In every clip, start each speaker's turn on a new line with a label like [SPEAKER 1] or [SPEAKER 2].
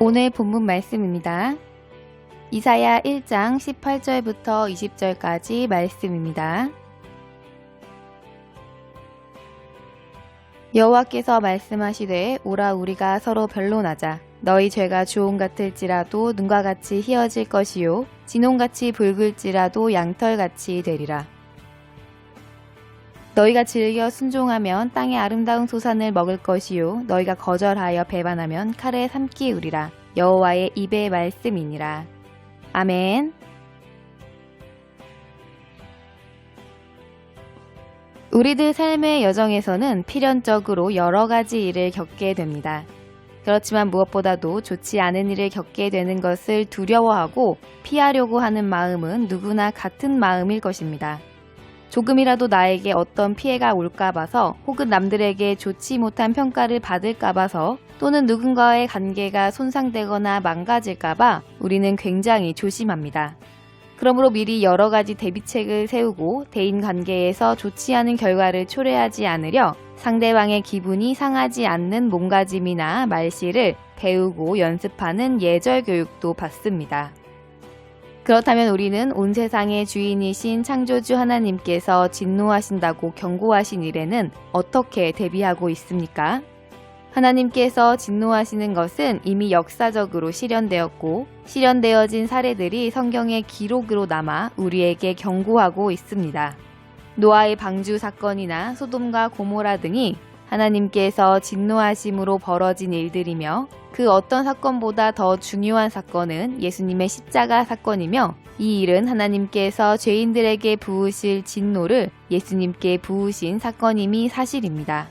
[SPEAKER 1] 오늘 본문 말씀입니다. 이사야 1장 18절부터 20절까지 말씀입니다. 여호와께서 말씀하시되 오라 우리가 서로 변론하자 너희 죄가 주홍 같을지라도 눈과 같이 희어질 것이요 진홍같이 붉을지라도 양털같이 되리라 너희가 즐겨 순종하면 땅의 아름다운 소산을 먹을 것이요 너희가 거절하여 배반하면 칼에 삼키우리라 여호와의 입의 말씀이니라 아멘 우리들 삶의 여정에서는 필연적으로 여러 가지 일을 겪게 됩니다. 그렇지만 무엇보다도 좋지 않은 일을 겪게 되는 것을 두려워하고 피하려고 하는 마음은 누구나 같은 마음일 것입니다. 조금이라도 나에게 어떤 피해가 올까 봐서 혹은 남들에게 좋지 못한 평가를 받을까 봐서 또는 누군가의 관계가 손상되거나 망가질까 봐 우리는 굉장히 조심합니다. 그러므로 미리 여러 가지 대비책을 세우고 대인 관계에서 좋지 않은 결과를 초래하지 않으려 상대방의 기분이 상하지 않는 몸가짐이나 말씨를 배우고 연습하는 예절 교육도 받습니다. 그렇다면 우리는 온 세상의 주인이신 창조주 하나님께서 진노하신다고 경고하신 일에는 어떻게 대비하고 있습니까? 하나님께서 진노하시는 것은 이미 역사적으로 실현되었고 실현되어진 사례들이 성경의 기록으로 남아 우리에게 경고하고 있습니다. 노아의 방주 사건이나 소돔과 고모라 등이 하나님께서 진노하심으로 벌어진 일들이며 그 어떤 사건보다 더 중요한 사건은 예수님의 십자가 사건이며 이 일은 하나님께서 죄인들에게 부으실 진노를 예수님께 부으신 사건임이 사실입니다.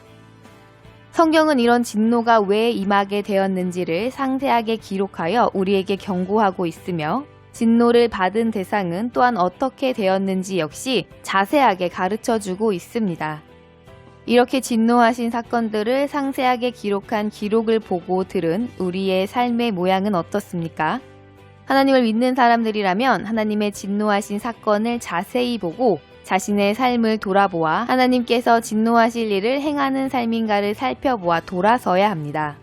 [SPEAKER 1] 성경은 이런 진노가 왜 임하게 되었는지를 상세하게 기록하여 우리에게 경고하고 있으며 진노를 받은 대상은 또한 어떻게 되었는지 역시 자세하게 가르쳐 주고 있습니다. 이렇게 진노하신 사건들을 상세하게 기록한 기록을 보고 들은 우리의 삶의 모양은 어떻습니까? 하나님을 믿는 사람들이라면 하나님의 진노하신 사건을 자세히 보고 자신의 삶을 돌아보아 하나님께서 진노하실 일을 행하는 삶인가를 살펴보아 돌아서야 합니다.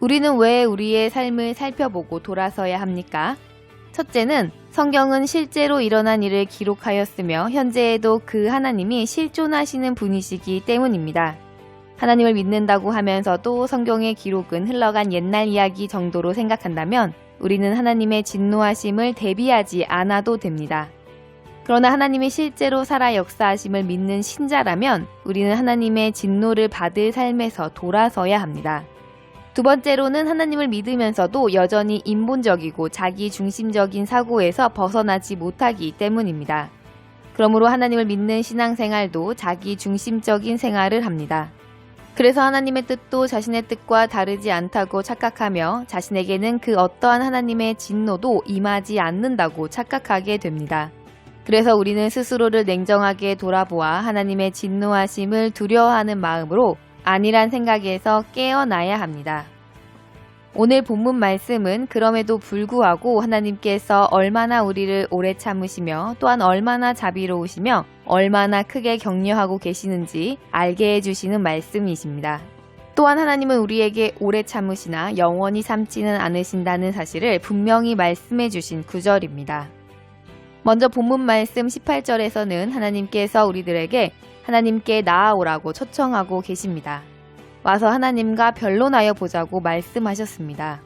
[SPEAKER 1] 우리는 왜 우리의 삶을 살펴보고 돌아서야 합니까? 첫째는 성경은 실제로 일어난 일을 기록하였으며 현재에도 그 하나님이 실존하시는 분이시기 때문입니다. 하나님을 믿는다고 하면서도 성경의 기록은 흘러간 옛날 이야기 정도로 생각한다면 우리는 하나님의 진노하심을 대비하지 않아도 됩니다. 그러나 하나님이 실제로 살아 역사하심을 믿는 신자라면 우리는 하나님의 진노를 받을 삶에서 돌아서야 합니다. 두 번째로는 하나님을 믿으면서도 여전히 인본적이고 자기 중심적인 사고에서 벗어나지 못하기 때문입니다. 그러므로 하나님을 믿는 신앙생활도 자기 중심적인 생활을 합니다. 그래서 하나님의 뜻도 자신의 뜻과 다르지 않다고 착각하며 자신에게는 그 어떠한 하나님의 진노도 임하지 않는다고 착각하게 됩니다. 그래서 우리는 스스로를 냉정하게 돌아보아 하나님의 진노하심을 두려워하는 마음으로 아니란 생각에서 깨어나야 합니다. 오늘 본문 말씀은 그럼에도 불구하고 하나님께서 얼마나 우리를 오래 참으시며 또한 얼마나 자비로우시며 얼마나 크게 격려하고 계시는지 알게 해주시는 말씀이십니다. 또한 하나님은 우리에게 오래 참으시나 영원히 참지는 않으신다는 사실을 분명히 말씀해 주신 구절입니다. 먼저 본문 말씀 18절에서는 하나님께서 우리들에게 하나님께 나아오라고 초청하고 계십니다. 와서 하나님과 변론하여 보자고 말씀하셨습니다.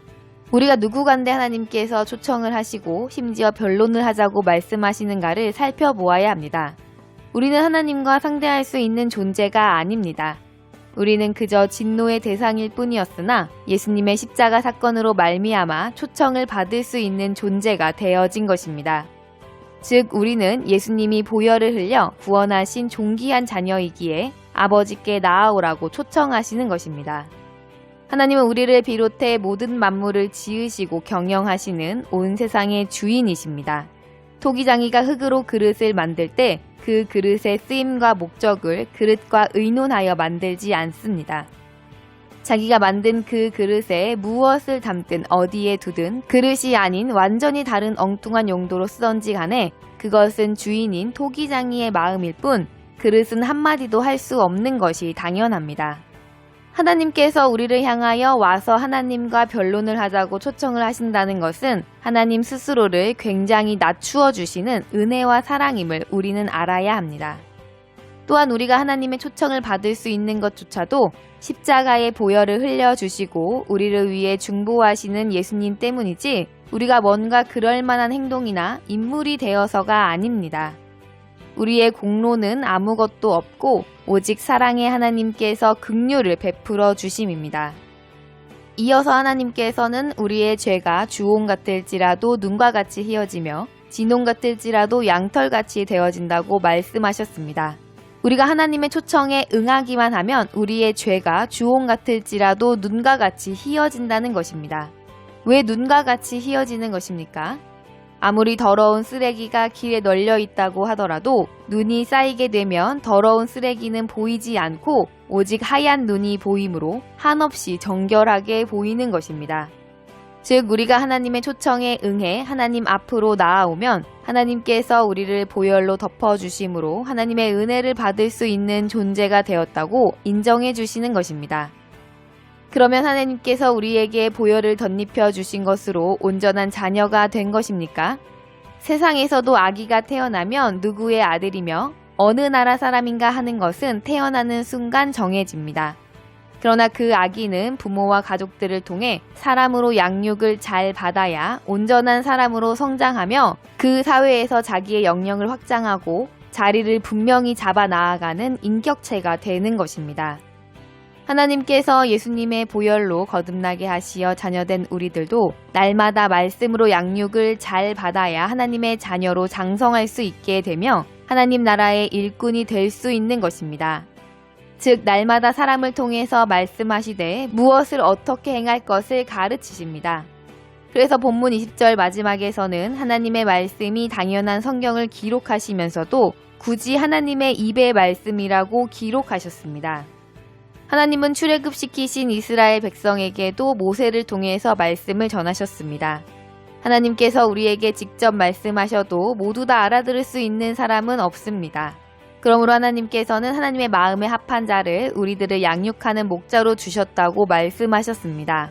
[SPEAKER 1] 우리가 누구간데 하나님께서 초청을 하시고 심지어 변론을 하자고 말씀하시는가를 살펴보아야 합니다. 우리는 하나님과 상대할 수 있는 존재가 아닙니다. 우리는 그저 진노의 대상일 뿐이었으나 예수님의 십자가 사건으로 말미암아 초청을 받을 수 있는 존재가 되어진 것입니다. 즉 우리는 예수님이 보혈을 흘려 구원하신 존귀한 자녀이기에 아버지께 나아오라고 초청하시는 것입니다. 하나님은 우리를 비롯해 모든 만물을 지으시고 경영하시는 온 세상의 주인이십니다. 토기장이가 흙으로 그릇을 만들 때 그 그릇의 쓰임과 목적을 그릇과 의논하여 만들지 않습니다. 자기가 만든 그 그릇에 무엇을 담든 어디에 두든 그릇이 아닌 완전히 다른 엉뚱한 용도로 쓰던지 간에 그것은 주인인 토기장이의 마음일 뿐 그릇은 한마디도 할 수 없는 것이 당연합니다. 하나님께서 우리를 향하여 와서 하나님과 변론을 하자고 초청을 하신다는 것은 하나님 스스로를 굉장히 낮추어 주시는 은혜와 사랑임을 우리는 알아야 합니다. 또한 우리가 하나님의 초청을 받을 수 있는 것조차도 십자가의 보혈을 흘려주시고 우리를 위해 중보하시는 예수님 때문이지 우리가 뭔가 그럴 만한 행동이나 인물이 되어서가 아닙니다. 우리의 공로는 아무것도 없고 오직 사랑의 하나님께서 긍휼을 베풀어 주심입니다. 이어서 하나님께서는 우리의 죄가 주홍 같을지라도 눈과 같이 희어지며 진홍 같을지라도 양털같이 되어진다고 말씀하셨습니다. 우리가 하나님의 초청에 응하기만 하면 우리의 죄가 주홍 같을지라도 눈과 같이 희어진다는 것입니다. 왜 눈과 같이 희어지는 것입니까? 아무리 더러운 쓰레기가 길에 널려 있다고 하더라도 눈이 쌓이게 되면 더러운 쓰레기는 보이지 않고 오직 하얀 눈이 보이므로 한없이 정결하게 보이는 것입니다. 즉, 우리가 하나님의 초청에 응해 하나님 앞으로 나아오면 하나님께서 우리를 보혈로 덮어 주심으로 하나님의 은혜를 받을 수 있는 존재가 되었다고 인정해 주시는 것입니다. 그러면 하나님께서 우리에게 보혈을 덧입혀 주신 것으로 온전한 자녀가 된 것입니까? 세상에서도 아기가 태어나면 누구의 아들이며 어느 나라 사람인가 하는 것은 태어나는 순간 정해집니다. 그러나 그 아기는 부모와 가족들을 통해 사람으로 양육을 잘 받아야 온전한 사람으로 성장하며 그 사회에서 자기의 영역을 확장하고 자리를 분명히 잡아 나아가는 인격체가 되는 것입니다. 하나님께서 예수님의 보혈로 거듭나게 하시어 자녀된 우리들도 날마다 말씀으로 양육을 잘 받아야 하나님의 자녀로 장성할 수 있게 되며 하나님 나라의 일꾼이 될 수 있는 것입니다. 즉, 날마다 사람을 통해서 말씀하시되 무엇을 어떻게 행할 것을 가르치십니다. 그래서 본문 20절 마지막에서는 하나님의 말씀이 당연한 성경을 기록하시면서도 굳이 하나님의 입의 말씀이라고 기록하셨습니다. 하나님은 출애굽시키신 이스라엘 백성에게도 모세를 통해서 말씀을 전하셨습니다. 하나님께서 우리에게 직접 말씀하셔도 모두 다 알아들을 수 있는 사람은 없습니다. 그러므로 하나님께서는 하나님의 마음에 합한 자를 우리들을 양육하는 목자로 주셨다고 말씀하셨습니다.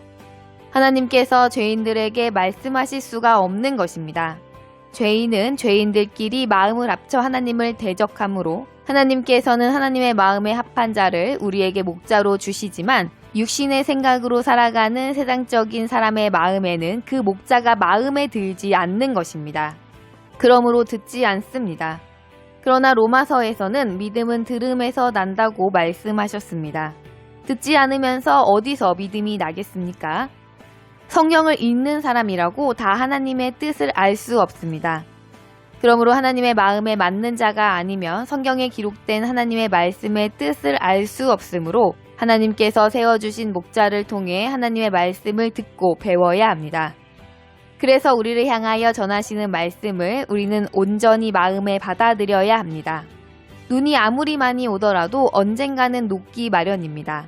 [SPEAKER 1] 하나님께서 죄인들에게 말씀하실 수가 없는 것입니다. 죄인은 죄인들끼리 마음을 합쳐 하나님을 대적하므로 하나님께서는 하나님의 마음에 합한 자를 우리에게 목자로 주시지만 육신의 생각으로 살아가는 세상적인 사람의 마음에는 그 목자가 마음에 들지 않는 것입니다. 그러므로 듣지 않습니다. 그러나 로마서에서는 믿음은 들음에서 난다고 말씀하셨습니다. 듣지 않으면서 어디서 믿음이 나겠습니까? 성경을 읽는 사람이라고 다 하나님의 뜻을 알 수 없습니다. 그러므로 하나님의 마음에 맞는 자가 아니면 성경에 기록된 하나님의 말씀의 뜻을 알 수 없으므로 하나님께서 세워주신 목자를 통해 하나님의 말씀을 듣고 배워야 합니다. 그래서 우리를 향하여 전하시는 말씀을 우리는 온전히 마음에 받아들여야 합니다. 눈이 아무리 많이 오더라도 언젠가는 녹기 마련입니다.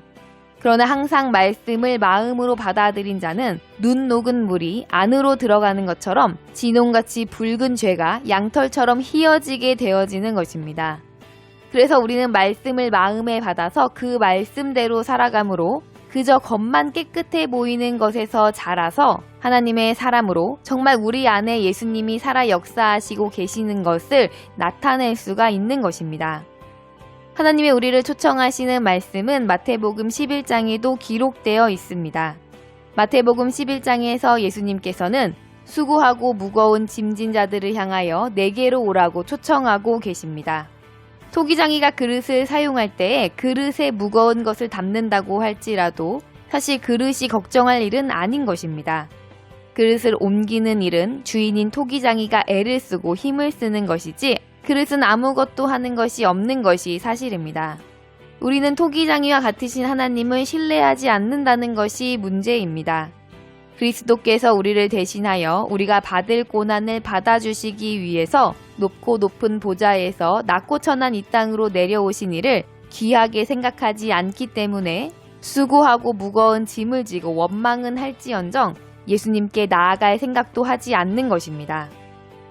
[SPEAKER 1] 그러나 항상 말씀을 마음으로 받아들인 자는 눈 녹은 물이 안으로 들어가는 것처럼 진홍같이 붉은 죄가 양털처럼 희어지게 되어지는 것입니다. 그래서 우리는 말씀을 마음에 받아서 그 말씀대로 살아가므로 그저 겉만 깨끗해 보이는 것에서 자라서 하나님의 사람으로 정말 우리 안에 예수님이 살아 역사하시고 계시는 것을 나타낼 수가 있는 것입니다. 하나님의 우리를 초청하시는 말씀은 마태복음 11장에도 기록되어 있습니다. 마태복음 11장에서 예수님께서는 수고하고 무거운 짐진 자들을 향하여 내게로 오라고 초청하고 계십니다. 토기장이가 그릇을 사용할 때에 그릇에 무거운 것을 담는다고 할지라도 사실 그릇이 걱정할 일은 아닌 것입니다. 그릇을 옮기는 일은 주인인 토기장이가 애를 쓰고 힘을 쓰는 것이지 그릇은 아무것도 하는 것이 없는 것이 사실입니다. 우리는 토기장이와 같으신 하나님을 신뢰하지 않는다는 것이 문제입니다. 그리스도께서 우리를 대신하여 우리가 받을 고난을 받아주시기 위해서 높고 높은 보좌에서 낮고 천한 이 땅으로 내려오신 이를 귀하게 생각하지 않기 때문에 수고하고 무거운 짐을 지고 원망은 할지언정 예수님께 나아갈 생각도 하지 않는 것입니다.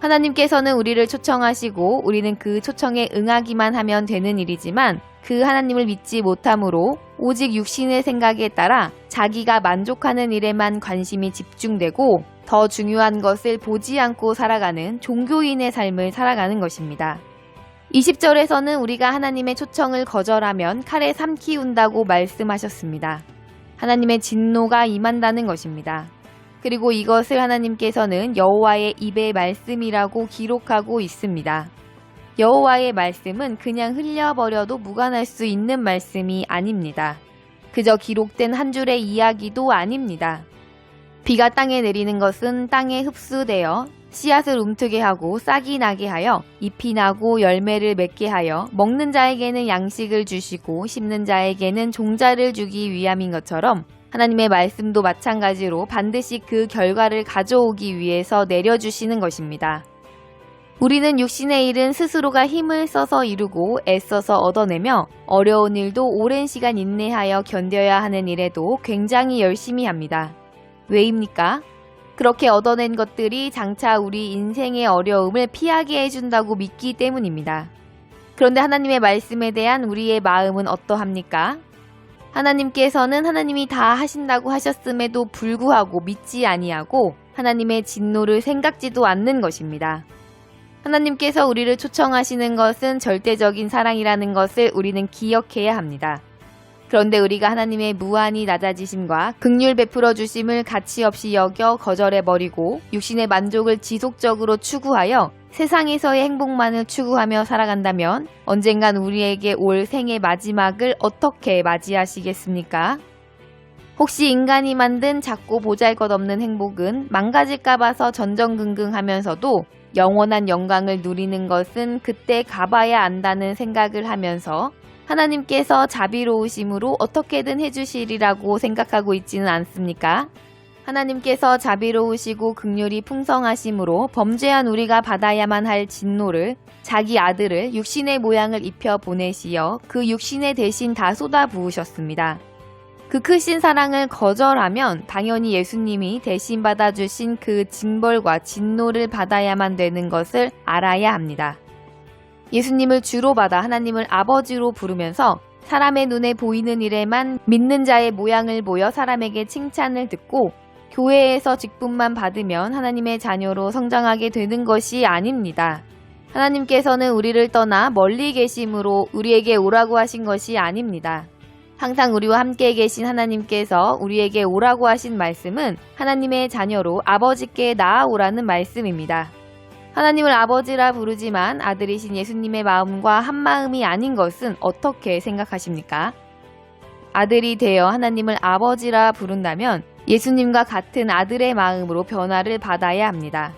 [SPEAKER 1] 하나님께서는 우리를 초청하시고 우리는 그 초청에 응하기만 하면 되는 일이지만 그 하나님을 믿지 못함으로 오직 육신의 생각에 따라 자기가 만족하는 일에만 관심이 집중되고 더 중요한 것을 보지 않고 살아가는 종교인의 삶을 살아가는 것입니다. 20절에서는 우리가 하나님의 초청을 거절하면 칼에 삼키운다고 말씀하셨습니다. 하나님의 진노가 임한다는 것입니다. 그리고 이것을 하나님께서는 여호와의 입의 말씀이라고 기록하고 있습니다. 여호와의 말씀은 그냥 흘려버려도 무관할 수 있는 말씀이 아닙니다. 그저 기록된 한 줄의 이야기도 아닙니다. 비가 땅에 내리는 것은 땅에 흡수되어 씨앗을 움트게 하고 싹이 나게 하여 잎이 나고 열매를 맺게 하여 먹는 자에게는 양식을 주시고 심는 자에게는 종자를 주기 위함인 것처럼 하나님의 말씀도 마찬가지로 반드시 그 결과를 가져오기 위해서 내려주시는 것입니다. 우리는 육신의 일은 스스로가 힘을 써서 이루고 애써서 얻어내며 어려운 일도 오랜 시간 인내하여 견뎌야 하는 일에도 굉장히 열심히 합니다. 왜입니까? 그렇게 얻어낸 것들이 장차 우리 인생의 어려움을 피하게 해준다고 믿기 때문입니다. 그런데 하나님의 말씀에 대한 우리의 마음은 어떠합니까? 하나님께서는 하나님이 다 하신다고 하셨음에도 불구하고 믿지 아니하고 하나님의 진노를 생각지도 않는 것입니다. 하나님께서 우리를 초청하시는 것은 절대적인 사랑이라는 것을 우리는 기억해야 합니다. 그런데 우리가 하나님의 무한히 낮아지심과 극률 베풀어 주심을 가치 없이 여겨 거절해 버리고 육신의 만족을 지속적으로 추구하여 세상에서의 행복만을 추구하며 살아간다면 언젠간 우리에게 올 생의 마지막을 어떻게 맞이하시겠습니까? 혹시 인간이 만든 작고 보잘 것 없는 행복은 망가질까 봐서 전전긍긍 하면서도 영원한 영광을 누리는 것은 그때 가봐야 안다는 생각을 하면서 하나님께서 자비로우심으로 어떻게든 해주시리라고 생각하고 있지는 않습니까? 하나님께서 자비로우시고 극률이 풍성하심으로 범죄한 우리가 받아야만 할 진노를 자기 아들을 육신의 모양을 입혀 보내시어 그 육신의 대신 다 쏟아 부으셨습니다. 그 크신 사랑을 거절하면 당연히 예수님이 대신 받아주신 그 징벌과 진노를 받아야만 되는 것을 알아야 합니다. 예수님을 주로 받아 하나님을 아버지로 부르면서 사람의 눈에 보이는 일에만 믿는 자의 모양을 보여 사람에게 칭찬을 듣고 교회에서 직분만 받으면 하나님의 자녀로 성장하게 되는 것이 아닙니다. 하나님께서는 우리를 떠나 멀리 계심으로 우리에게 오라고 하신 것이 아닙니다. 항상 우리와 함께 계신 하나님께서 우리에게 오라고 하신 말씀은 하나님의 자녀로 아버지께 나아오라는 말씀입니다. 하나님을 아버지라 부르지만 아들이신 예수님의 마음과 한 마음이 아닌 것은 어떻게 생각하십니까? 아들이 되어 하나님을 아버지라 부른다면 예수님과 같은 아들의 마음으로 변화를 받아야 합니다.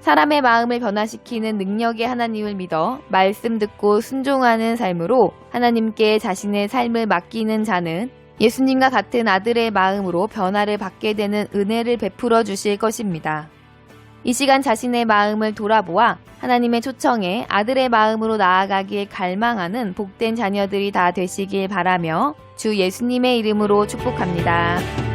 [SPEAKER 1] 사람의 마음을 변화시키는 능력의 하나님을 믿어 말씀 듣고 순종하는 삶으로 하나님께 자신의 삶을 맡기는 자는 예수님과 같은 아들의 마음으로 변화를 받게 되는 은혜를 베풀어 주실 것입니다. 이 시간 자신의 마음을 돌아보아 하나님의 초청에 아들의 마음으로 나아가길 갈망하는 복된 자녀들이 다 되시길 바라며 주 예수님의 이름으로 축복합니다.